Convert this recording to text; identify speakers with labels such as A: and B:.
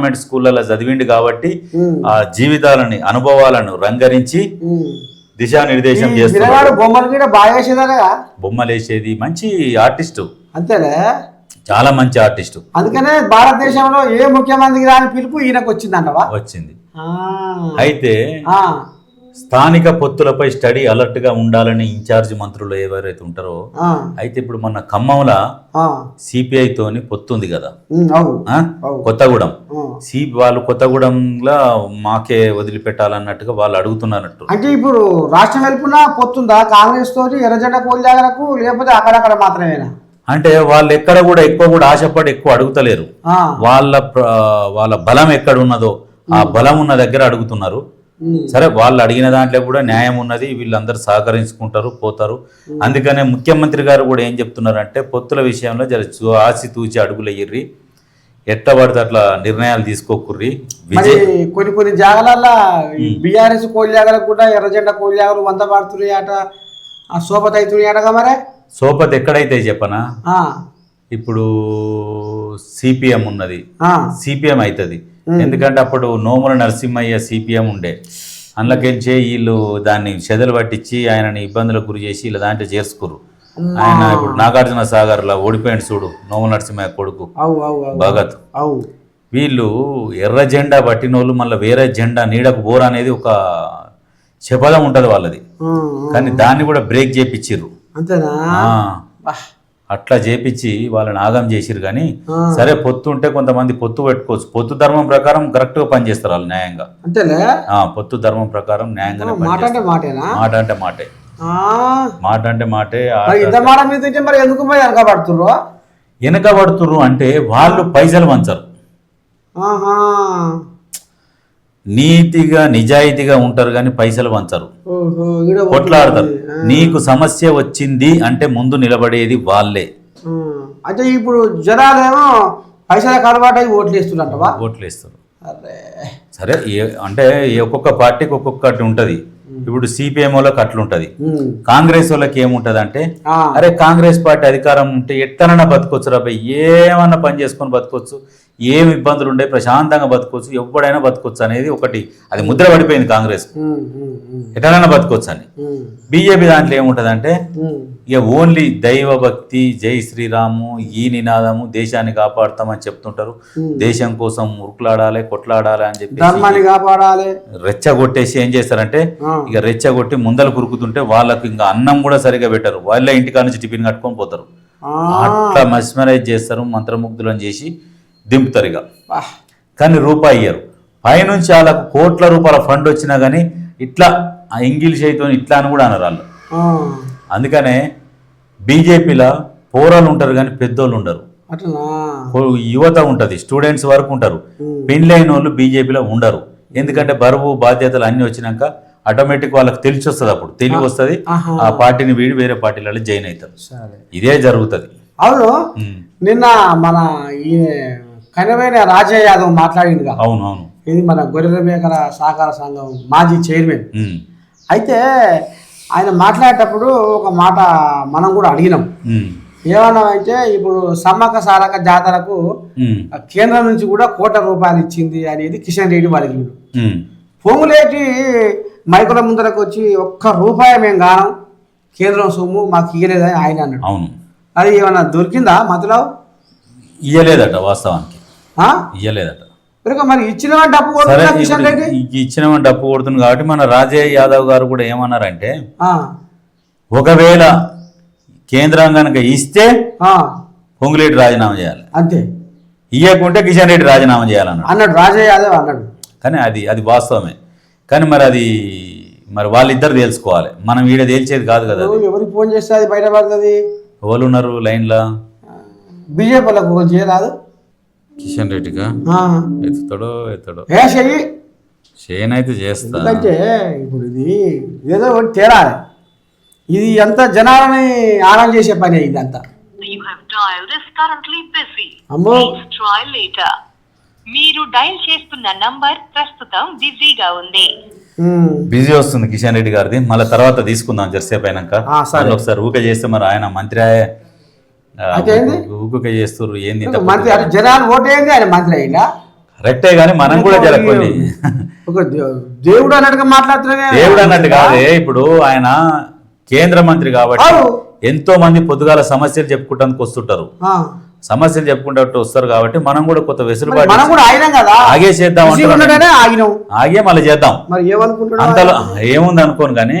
A: Government స్కూళ్ళలో చదివిండు కాబట్టి ఆ జీవితాలని అనుభవాలను రంగరించి. దిశానిర్దేశం
B: పిల్లగాడు బొమ్మలు
A: బొమ్మలేసేది మంచి ఆర్టిస్టు.
B: అంతేలే?
A: చాలా మంచి ఆర్టిస్టు.
B: అందుకనే భారతదేశంలో ఏ ముఖ్యమంత్రికి రాని పిలుపు ఈయనకు వచ్చిందంటవా?
A: వచ్చింది. అయితే స్థానిక పొత్తులపై స్టడీ అలర్ట్గా ఉండాలని ఇన్ఛార్జ్ మంత్రులు ఎవరైతే ఉంటారో అయితే ఇప్పుడు మన ఖమ్మంలో సిపిఐ తోని పొత్తు ఉంది కదా. కొత్తగూడెం. సి వాళ్ళు కొత్తగూడెంలో మాకే వదిలిపెట్టాలన్నట్టుగా వాళ్ళు అడుగుతున్నట్టు.
B: అంటే ఇప్పుడు రాష్ట్రం వెలుపున పొత్తుందా? కాంగ్రెస్ తోటి ఎర్రజెండ కోల్జాగరకు లేకపోతే అక్కడక్కడ మాత్రమేనా?
A: అంటే వాళ్ళు ఎక్కడ కూడా ఎక్కువ కూడా ఆశపడి ఎక్కువ అడుగుతలేరు. వాళ్ళ వాళ్ళ బలం ఎక్కడ ఉన్నదో ఆ బలం ఉన్న దగ్గర అడుగుతున్నారు. సరే వాళ్ళు అడిగిన దాంట్లో కూడా న్యాయం ఉన్నది వీళ్ళందరూ సహకరించుకుంటారు పోతారు. అందుకనే ముఖ్యమంత్రి గారు కూడా ఏం చెప్తున్నారంటే పొత్తుల విషయంలో జర ఆసి తూచి అడుగులు ఎయ్యిర్రి ఎట్లా పడితే అట్లా నిర్ణయాలు తీసుకోకుర్రి.
B: కొన్ని కొన్ని జాగాలల్లో బీఆర్ఎస్ కోల్జాగలకు కూడా ఎర్రజెండ కోల్జాగలు వంద పడుతున్నాయి అట ఆ సోపత అవుతున్నాయి అటగా మరే?
A: సోపత్ ఎక్కడైతే చెప్పనా? ఇప్పుడు సిపిఎం ఉన్నది. సిపిఎం అవుతుంది. ఎందుకంటే అప్పుడు నోముల నరసింహయ్య సిపిఎం ఉండే. అందులోకెళ్ళి వీళ్ళు దాన్ని చెదలు పట్టించి ఆయనని ఇబ్బందులకు గురి చేసి ఇలా దాంట్లో చేర్చుకుర్రు. ఆయన ఇప్పుడు నాగార్జున సాగర్లో ఓడిపోయాడు చూడు నోముల నరసింహయ్య కొడుకు. భగత్. వీళ్ళు ఎర్ర జెండా పట్టిన వాళ్ళు మళ్ళీ వేరే జెండా నీడకు బోర్ అనేది ఒక శపథం ఉంటుంది వాళ్ళది. కానీ దాన్ని కూడా బ్రేక్ చేపించిర్రు
B: అంతేనా.
A: అట్లా చేపించి వాళ్ళని ఆగం చేసిరు కానీ. సరే పొత్తు ఉంటే కొంతమంది పొత్తు పెట్టుకోవచ్చు. పొత్తు ధర్మం ప్రకారం కరెక్ట్గా పనిచేస్తారు వాళ్ళు న్యాయంగా. పొత్తు ధర్మం ప్రకారం న్యాయంగానే
B: మాట అంటే
A: మాట. మాటే అంటే మాటే
B: ఎందుకు వెనకబడుతుర్రు?
A: వెనకబడుతుర్రు అంటే వాళ్ళు పైసలు వంచరు.
B: ఆహా.
A: నీతిగా నిజాయితీగా ఉంటారు కానీ పైసలు
B: ఈడ
A: కొట్లాడతారు. నీకు సమస్య వచ్చింది అంటే ముందు నిలబడేది వాళ్ళే.
B: అంటే ఇప్పుడు జనాలేమో పైసలకు అలవాటు అయి ఓట్లు వేస్తున్నట్టవా
A: ఓట్లు వేస్తారు
B: అరే.
A: సరే అంటే ఒక్కొక్క పార్టీకి ఒక్కొక్కటి ఉంటుంది. ఇప్పుడు సిపిఎం వాళ్ళకి అట్లుంటది. కాంగ్రెస్ వాళ్ళకి ఏముంటది అంటే అరే కాంగ్రెస్ పార్టీ అధికారం ఉంటే ఎట్టనన్నా బతకొచ్చు రా భయ్ ఏమన్నా పని చేసుకొని బతకొచ్చు. ఏం ఇబ్బందులు ఉండే ప్రశాంతంగా బతకొచ్చు ఎవడైనా బతకొచ్చు అనేది ఒకటి. అది ముద్ర పడిపోయింది కాంగ్రెస్. ఎటనైనా బతకొచ్చు అని. బీజేపీ దాంట్లో ఏముంటది అంటే
B: ఉమ్.
A: ఇక ఓన్లీ దైవ భక్తి జై శ్రీరాము ఈ నినాదము దేశాన్ని కాపాడుతామని చెప్తుంటారు. దేశం కోసం ఉరుకులాడాలి కొట్లాడాలి అని చెప్పి
B: ధర్మాన్ని కాపాడాలి.
A: రెచ్చగొట్టేసి ఏం చేస్తారంటే ఇక రెచ్చగొట్టి ముందలు కురుకుతుంటే వాళ్ళకు ఇంకా అన్నం కూడా సరిగా పెట్టరు. వాళ్ళే ఇంటికాడ నుంచి టిఫిన్ కట్టుకొని పోతారు. అట్లా మస్మరైజ్ చేస్తారు మంత్రముగ్ధులను చేసి దింపుతారు ఇక. కానీ రూపాయి ఇయ్యరు. పైనుంచి వాళ్ళకు కోట్ల రూపాయల ఫండ్ వచ్చినా కానీ ఇట్లా ఆ ఇంగిలీష్ అయితే ఇట్లా అని కూడా అనరు వాళ్ళు.
B: ఆ,
A: అందుకనే బీజేపీలో పోరాలు ఉంటారు కానీ పెద్దోళ్ళు ఉండరు. యువత ఉంటుంది స్టూడెంట్స్ వరకు ఉంటారు. పెళ్ళైన వాళ్ళు బీజేపీలో ఉండరు. ఎందుకంటే బరువు బాధ్యతలు అన్నీ వచ్చినాక ఆటోమేటిక్ వాళ్ళకి తెలిసి వస్తుంది అప్పుడు. తెలివి వస్తుంది. ఆ పార్టీని వీడి వేరే పార్టీలలో జాయిన్ అవుతారు. ఇదే జరుగుతుంది.
B: అవును. నిన్న మన ఈ కనివైన రాజయ్య యాదవ్ మాట్లాడిందిగా
A: అవును అవును
B: ఇది మన గొర్రెల మేకల సహకార సంఘం మాజీ చైర్మన్. అయితే ఆయన మాట్లాడేటప్పుడు ఒక మాట మనం కూడా అడిగినాం. ఏమన్నామంటే ఇప్పుడు సమ్మక్క సారక జాతరకు కేంద్రం నుంచి కూడా కోట రూపాయలు ఇచ్చింది అనేది కిషన్ రెడ్డి
A: ఉమ్.
B: పొంగులేటి మైకుల ముందరకు వచ్చి ఒక్క రూపాయి మేము గానం కేంద్రం సొమ్ము మాకు ఇయ్యలేదని ఆయన అన్నాడు.
A: అవును.
B: అది ఏమన్నా దొరికిందా మతలో?
A: ఇయ్యలేదట వాస్తవానికి? ఇయ్యలేదట.
B: మరి ఇచ్చిన డబ్బు
A: సరే
B: కొడుతున్నా కిషన్
A: ఇప్పుడు
B: రెడ్డి?
A: ఈ ఇచ్చినవని డప్పు కొడుతుంది కాబట్టి మన రాజయ్య యాదవ్ గారు కూడా ఏమన్నారంటే ఒకవేళ కేంద్రం కనుక ఇస్తే పొంగులేటి రాజీనామా చేయాలి.
B: అంతే.
A: ఇయ్యకుంటే కిషన్ రెడ్డి రాజీనామా చేయాలన్నాడు.
B: అన్నాడు రాజయ్య యాదవ్ అన్నాడు.
A: కానీ అది అది వాస్తవమే. కానీ మరి అది మరి వాళ్ళిద్దరు తేల్చుకోవాలి. మనం ఈడ తేల్చేది కాదు కదా
B: ఎవరికి ఫోన్ చేస్తే అది బయటపడుతుంది?
A: ఎవరు ఉన్నారు లైన్లో?
B: బీజేపీ వాళ్ళకు చేయరాదు.
A: కిషన్ రెడ్డిగా?
B: ఆ,
A: ఎత్తుతాడో ఎత్తాడో?
B: ఏ చెయ్యి
A: చేయన్ అయితే చేస్తా.
B: ఎందుకంటే ఇప్పుడు ఇది ఏదో ఒకటి తేరాలి ఇది ఎంత జనాలని ఆనం చేసే పని ఇదంతా
C: you have dialed is currently busy.
B: అమ్మో.
C: Please try later. మీరు డయల్ చేస్తున్న నంబర్ ప్రస్తుతం బిజీగా ఉంది.
A: బిజీ వస్తుంది కిషన్ రెడ్డి గారిది. మళ్ళీ తర్వాత తీసుకుందాం జరసేపు అయినాక.
B: ఆ, సరే.
A: మళ్ళీ ఒకసారి ఊకే చేస్తే మరి ఆయన మంత్రి ఆ,
B: అయితే ఏంది? మంత్రి జనాలు ఓటేయండి ఆయన మంత్రి అయ్యిందా
A: రెక్టే కానీ మనం కూడా జర కొన్ని.
B: ఒక దే- దేవుడు అన్నట్టుగా మాట్లాడుతున్నావే
A: దేవుడు అన్నట్టు కాదే ఇప్పుడు ఆయన కేంద్ర మంత్రి కాబట్టి. ఎంతో మంది పొద్దుగాల సమస్యలు చెప్పుకుంటానికి వస్తుంటారు. సమస్యలు చెప్పుకుంటూ వస్తారు కాబట్టి మనం కూడా కొత్త వెసులుబాటు
B: మనం కూడా ఆగినాం కదా?
A: ఆగే చేద్దాం ఆగే మళ్ళీ చేద్దాం. అంతలో ఏముంది అనుకోను కానీ.